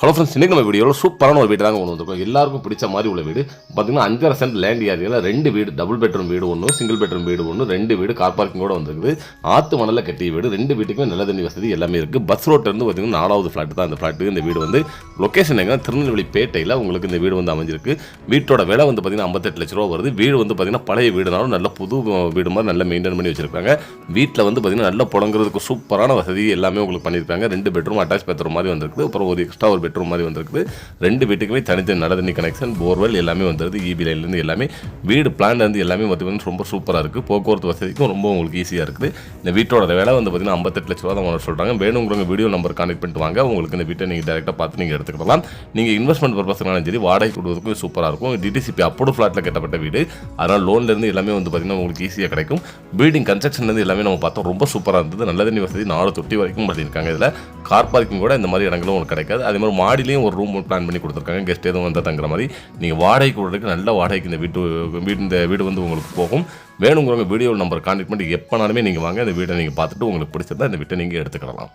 Hello friends இன்றைக்கி நம்ம வீடியோவில் சூப்பரான ஒரு வீடு தாங்க கொண்டு வந்திருக்கோம். எல்லாருக்கும் பிடிச்ச மாதிரி உள்ள வீடு. பார்த்தீங்கன்னா அஞ்சரை சென்ட் லேண்ட் ஏரியாவில் ரெண்டு வீடு டபுள் பெட்ரூம் வீடு ஒன்று சிங்கிள் பெட்ரூம் வீடு ஒன்று ரெண்டு வீடு கார் பார்க்கிங்கோட வந்திருக்குது. ஆற்று மணலில் கட்டிய வீடு ரெண்டு வீட்டுக்குமே நல்ல தண்ணி வசதி எல்லாமே இருக்குது பஸ் ரோட்லேருந்து பார்த்தீங்கன்னா நாலாவது ஃப்ளாட் தான் அந்த ஃப்ளாட்டு இந்த வீடு வந்து. லொக்கேஷன் எங்கே? திருநெல்வேலி பேட்டையில் உங்களுக்கு இந்த வீடு வந்து அமைஞ்சிருக்கு. வீட்டோட விலை வந்து பார்த்தீங்கன்னா ஐம்பத்தெட்டு லட்ச ரூபா வருது. வீடு வந்து பார்த்தீங்கன்னா பழைய வீடுனாலும் நல்ல புது வீடு மாதிரி நல்லா மெயின்டைன் பண்ணி வச்சிருக்காங்க. வீட்டில் வந்து பார்த்தீங்கன்னா நல்லா புழங்குறதுக்கு சூப்பரான வசதி எல்லாமே உங்களுக்கு பண்ணியிருக்காங்க. ரெண்டு பெட்ரூம் அட்டாச் பெட்ரூம் மாதிரி வந்திருக்கு அப்புறம் ஒரு எக்ஸ்ட்ரா ஒரு பெட்ரூம் மாதிரி வந்திருக்குது. ரெண்டு வீட்டுக்குமே தனித்தனி நல்ல கனெக்ஷன் போர்வெல் எல்லாமே வந்துருது இபி லைன்லேருந்து எல்லாமே. வீடு பிளான்லேருந்து எல்லாமே பார்த்தீங்கன்னா ரொம்ப சூப்பராக இருக்குது போக்குவரத்து வசதிக்கும் ரொம்ப உங்களுக்கு ஈஸியாக இருக்குது. இந்த வீட்டோட விலை வந்து பார்த்தீங்கன்னா ஐம்பத்தெட்டு லட்ச ரூபா தான் சொல்கிறாங்க வேணுங்கிறவங்க வீடியோ நம்பர் கான்டெக்ட் பண்ணிட்டு வாங்க. உங்களுக்கு இந்த வீட்டை நீங்கள் டேரெக்டாக பார்த்து நீங்கள் எடுத்துக்கலாம் நீங்கள் இன்வெஸ்ட்மெண்ட் பர்பஸ்னாலும் சரி வாடகை கொடுவதற்கும் சூப்பராக இருக்கும். டிடிசிபி அப்போடு ஃப்ளாட்டில் கட்டப்பட்ட வீடு. அதனால் லோன்லேருந்து எல்லாமே வந்து பார்த்தீங்கன்னா உங்களுக்கு ஈஸியாக கிடைக்கும். பில்டிங் கன்ஸ்ட்ரக்ஷன்லேருந்து எல்லாமே நம்ம பார்த்தோம் ரொம்ப சூப்பராக இருந்தது. நல்ல தண்ணி வசதி நாலு தொட்டி வரைக்கும் பண்ணியிருக்காங்க இதில். கார் பார்க்கிங் கூட இந்த மாதிரி இடங்களும் உங்களுக்கு கிடைக்காது. அதே மாதிரி மாடிலையும் ஒரு ரூம் பிளான் பண்ணி கொடுத்துருக்காங்க. கெஸ்ட் எதுவும் வந்து தங்குற மாதிரி. நீங்கள் வாடகை கொடுறதுக்கு நல்ல வாடகைக்கு இந்த வீட்டு வீடு இந்த வீடு வந்து உங்களுக்கு போகும். வேணுங்கிறவங்க வீடியோ நம்பர் கான்டெக்ட் பண்ணி எப்போனாலுமே நீங்கள் வாங்க. இந்த வீட்டை நீங்கள் பார்த்துட்டு உங்களுக்கு பிடிச்சிருந்தா இந்த வீட்டை நீங்கள் எடுத்துக்கலாம்